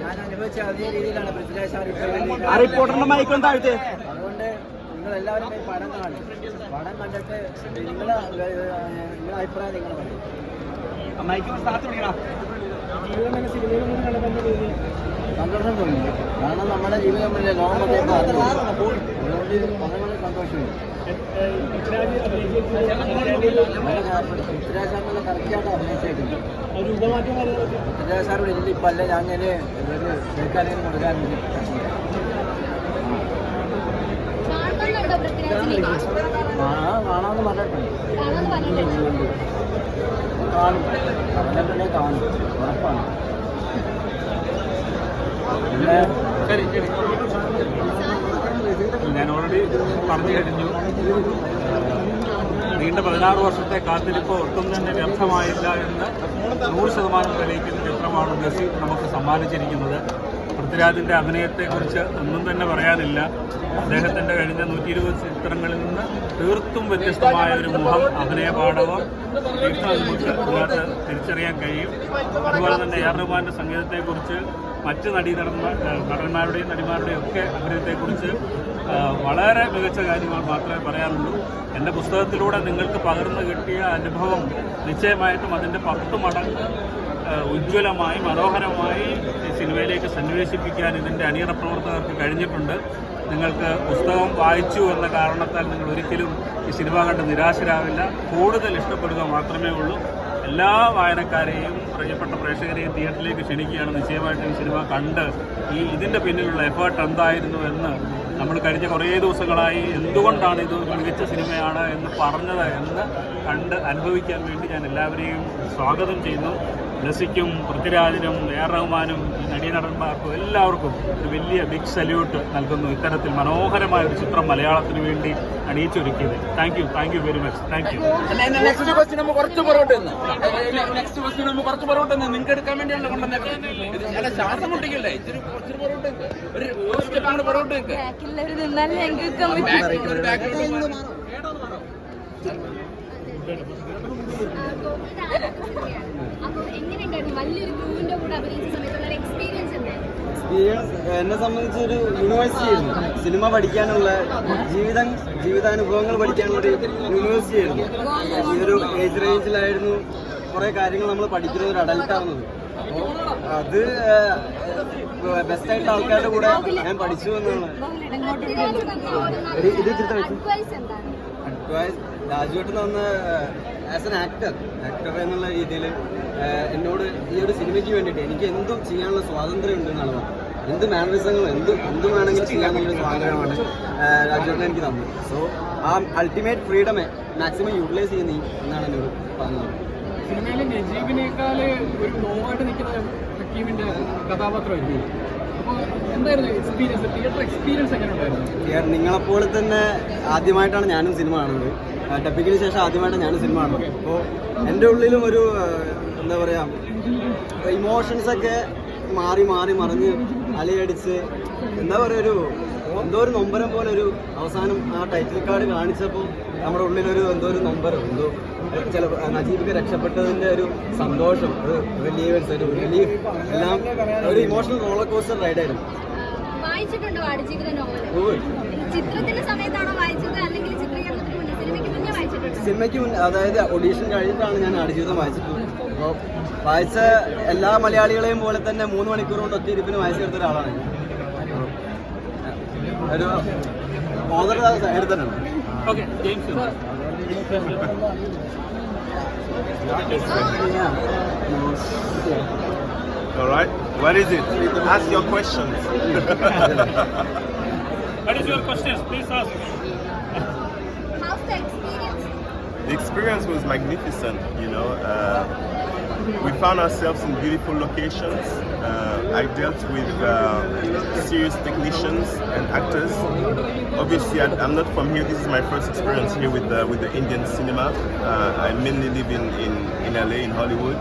ഞാൻ അനുഭവിച്ച അതേ രീതിയിലാണ് പൃഥ്വിരാജ് സാർ ആ റിപ്പോർട്ടറിന്റെ മയക്കം താഴ്ത്തേ അതുകൊണ്ട് നിങ്ങൾ എല്ലാവരും ഈ പടം കാണും. പടം കണ്ടിട്ട് നിങ്ങളെ നിങ്ങളുടെ അഭിപ്രായം നിങ്ങൾ പറയും. മൈക്ക് താഴ്ത്തി വിളിക്കണം സന്തോഷം തോന്നി. കാരണം നമ്മുടെ ജീവിതം വലിയ ലോകം അറിഞ്ഞു. അതുകൊണ്ട് വളരെ സന്തോഷമുണ്ട്. പൃഥ്വിരാജ് സാറിനുള്ള കറക്റ്റായിട്ട് അഭിനയിച്ചേക്കുന്നത് പൃഥ്വിരാജ് സാർ ഇവിടെ ഇല്ല ഇപ്പം അല്ല ഞാൻ ഇങ്ങനെ ഒരു കേൾക്കാനും കൊടുക്കാനും കാണുന്നുണ്ടോ പൃഥ്വിരാജിനെ കാണാൻ കാണാമെന്ന് പറഞ്ഞിട്ടുണ്ട്. കാണും. പറഞ്ഞിട്ടുണ്ടെങ്കിൽ കാണും. ഉറപ്പാണ്. ഞാൻ ഓൾറെഡി പറഞ്ഞു കഴിഞ്ഞു. നീണ്ട പതിനാറ് വർഷത്തെ കാത്തിരിപ്പ് ഒട്ടും തന്നെ വ്യർത്ഥമായില്ല എന്ന് നൂറ് ശതമാനം തെളിയിക്കുന്ന ചിത്രമാണ് നസീർ നമുക്ക് സമ്മാനിച്ചിരിക്കുന്നത്. പൃഥ്വിരാജിന്റെ അഭിനയത്തെക്കുറിച്ച് ഒന്നും തന്നെ പറയാനില്ല. അദ്ദേഹത്തിന്റെ കഴിഞ്ഞ നൂറ്റി ഇരുപത് ചിത്രങ്ങളിൽ നിന്ന് തീർത്തും വ്യത്യസ്തമായ ഒരു മുഖം അഭിനയ പാഠവും തീർത്ഥം നമുക്ക് അതിനകത്ത് തിരിച്ചറിയാൻ കഴിയും. അതുപോലെ തന്നെ എ ആർ റഹ്മാന്റെ സംഗീതത്തെക്കുറിച്ച് മറ്റ് നടീ നടന്മാരുടെയും നടിമാരുടെയും ഒക്കെ അഭിനയത്തെക്കുറിച്ച് വളരെ മികച്ച കാര്യങ്ങൾ മാത്രമേ പറയാനുള്ളൂ. എന്റെ പുസ്തകത്തിലൂടെ നിങ്ങൾക്ക് പകർന്നു കിട്ടിയ അനുഭവം നിശ്ചയമായിട്ടും അതിന്റെ പത്ത് മടങ്ങ് ഉജ്ജ്വലമായി മനോഹരമായി സിനിമയിലേക്ക് സന്നിവേശിപ്പിക്കാൻ ഇതിന്റെ അണിയറ പ്രവർത്തകർക്ക് കഴിഞ്ഞിട്ടുണ്ട്. നിങ്ങൾക്ക് പുസ്തകം വായിച്ചു എന്ന കാരണത്താൽ നിങ്ങൾ ഒരിക്കലും ഈ സിനിമ കണ്ട് നിരാശരാവില്ല. കൂടുതൽ ഇഷ്ടപ്പെടുക മാത്രമേ ഉള്ളൂ. എല്ലാ വായനക്കാരെയും പ്രിയപ്പെട്ട പ്രേക്ഷകരെയും തിയേറ്ററിലേക്ക് ക്ഷണിക്കുകയാണ്. നിശ്ചയമായിട്ടും സിനിമ കണ്ട് ഈ ഇതിന്റെ പിന്നിലുള്ള എഫേർട്ട് എന്തായിരുന്നു എന്ന് നമ്മൾ കഴിഞ്ഞ കുറേ ദിവസങ്ങളായി എന്തുകൊണ്ടാണ് ഇത് മികച്ച സിനിമയാണ് എന്ന് പറഞ്ഞത് എന്ന് കണ്ട് അനുഭവിക്കാൻ വേണ്ടി ഞാൻ എല്ലാവരെയും സ്വാഗതം ചെയ്യുന്നു. ലസിക്കും പൃഥ്വിരാജിനും എ റഹ്മാനും നടീ നടീനടന്മാർക്കും എല്ലാവർക്കും ഒരു വലിയ ബിഗ് സല്യൂട്ട് നൽകുന്നു. ഇത്തരത്തിൽ മനോഹരമായ ഒരു ചിത്രം മലയാളത്തിന് വേണ്ടി അണിയിച്ചൊരുക്കിയത്. Thank you thank you very much thank you next question നമ്മൾ കുറച്ച് പുറകോട്ട് നെക്സ്റ്റ് ക്വസ്റ്റ്യൻ നമ്മൾ കുറച്ച് പുറകോട്ട് നിങ്ങൾക്ക് എടുക്കാൻ വേണ്ടിയാണ് കൊണ്ടുവന്നത് ശ്വാസം മുട്ടിക്കല്ലേ? ഇച്ചിരി കുറച്ച് പുറകോട്ട് ഒരു പുറകോട്ട് ഞങ്ങൾക്ക് എന്നെ സംബന്ധിച്ച് ഒരു യൂണിവേഴ്സിറ്റി ആയിരുന്നു. സിനിമ പഠിക്കാനുള്ള ജീവിതം ജീവിതാനുഭവങ്ങൾ പഠിക്കാനുള്ള ഒരു യൂണിവേഴ്സിറ്റി ആയിരുന്നു. ഈ ഒരു ഏജ് റേഞ്ചിലായിരുന്നു കുറേ കാര്യങ്ങൾ നമ്മൾ പഠിക്കുന്ന ഒരു അഡൽട്ട് ആവുന്നത്. അപ്പോൾ അത് ബെസ്റ്റ് ആയിട്ട് ആൾക്കാരുടെ കൂടെ ഞാൻ പഠിച്ചു എന്നാണ്. ഇത് അഡ്വൈസ് രാജുവേട്ടൻ വന്ന് ആസ് എൻ ആക്ടർ ആക്ടർ എന്നുള്ള രീതിയിൽ എന്നോട് ഈ ഒരു സിനിമയ്ക്ക് വേണ്ടിയിട്ട് എനിക്ക് എന്തും ചെയ്യാനുള്ള സ്വാതന്ത്ര്യം ഉണ്ട് എന്നാണ് പറഞ്ഞത്. എന്ത് മാനറിസങ്ങളും എന്ത് എന്ത് വേണമെങ്കിലും ചെയ്യാനുള്ള സ്വാതന്ത്ര്യമാണ് രാജുവേട്ടൻ എനിക്ക് തന്നത്. സോ ആ അൾട്ടിമേറ്റ് ഫ്രീഡമെ മാക്സിമം യൂട്ടിലൈസ് ചെയ്യുന്ന എന്നാണ് എന്നോട് പറഞ്ഞത്. സിനിമയിലെ നജീബിനേക്കാൾ ഒരു നോവായിട്ട് നിൽക്കുന്ന ഹക്കീമിന്റെ കഥാപാത്രമായിരുന്നു എക്സ്പീരിയൻസ് നിങ്ങളെപ്പോലെ തന്നെ ആദ്യമായിട്ടാണ് ഞാനും സിനിമ കാണുന്നത്. ടപ്പിക്കിന് ശേഷം ആദ്യമായിട്ടാണ് ഞാനും സിനിമ കാണുന്നത്. അപ്പോൾ എന്റെ ഉള്ളിലും ഒരു എന്താ പറയുക ഇമോഷൻസ് ഒക്കെ മാറി മാറി മറിഞ്ഞ് അലയടിച്ച് എന്താ പറയുക ഒരു എന്തോ ഒരു നൊമ്പരം പോലെ ഒരു അവസാനം ആ ടൈറ്റിൽ കാർഡ് കാണിച്ചപ്പോൾ നമ്മുടെ ഉള്ളിലൊരു എന്തോ ഒരു നൊമ്പരം എന്തോ ചില നജീബിക്ക് രക്ഷപ്പെട്ടതിന്റെ ഒരു സന്തോഷം ഒരു റിലീവൻസ് ഒരു റിലീഫ് എല്ലാം ഒരു ഇമോഷണൽ റോളർ കോസ്റ്റർ റൈഡായിരുന്നു വായിച്ചിട്ടുണ്ട് നോവൽ ചിത്രത്തിന്റെ സമയത്താണോ വായിച്ചത്? അല്ലെങ്കിൽ സിനിമയ്ക്ക് മുന്നേ അതായത് ഒഡീഷൻ കഴിഞ്ഞിട്ടാണ് ഞാൻ ആടുജീവിതം വായിച്ചത്. അപ്പോൾ വായിച്ച എല്ലാ മലയാളികളെയും പോലെ തന്നെ മൂന്ന് മണിക്കൂർ കൊണ്ട് ഒത്തിരിപ്പിന് ഇരിപ്പിന് വായിച്ചു തീർത്ത ഒരാളാണ് ഒരു ഓണർ സൈഡിൽ തന്നെയാണ് okay James All right. What is it? Ask your questions. What is your question? Please ask. How's the experience? the experience was magnificent. You know, uh, we found ourselves in beautiful locations. Uh, I dealt with uh, serious technicians and actors. Obviously, I, I'm not from here. This is my first experience here with the, with the Indian cinema. Uh, I mainly live in, in, in LA, in Hollywood.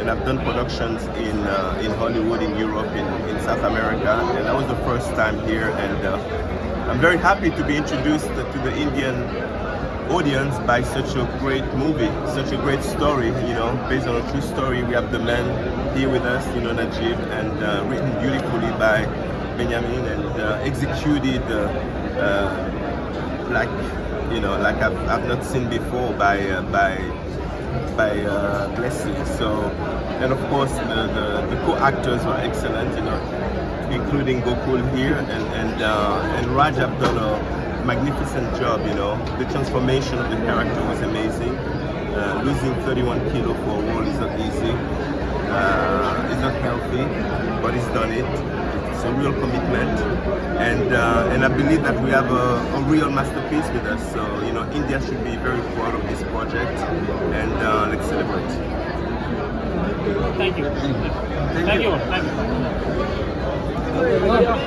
And I've done productions in uh, in Hollywood, in Europe, in, in South America, and that was the first time here. And uh, I'm very happy to be introduced to the Indian audience by such a great movie, such a great story, you know, based on a true story. We have the man here with us, you know, Najib, and uh, written beautifully by Benjamin and uh, executed uh, uh, like, you know, like I've, I've not seen before by uh, by by uh, Blessing. So, and of course, the, the, the co-actors were excellent, you know, including Gokul here, and and uh, and Raj magnificent job, you know. The transformation of the character was amazing. Uh, losing 31 kilo for a role is not easy. Uh, it's not healthy, but he's done it. It's a real commitment, and uh, and I believe that we have a, a, real masterpiece with us. So you know, India should be very proud of this project, and uh, let's celebrate. Thank you. Thank, Thank you. Thank you.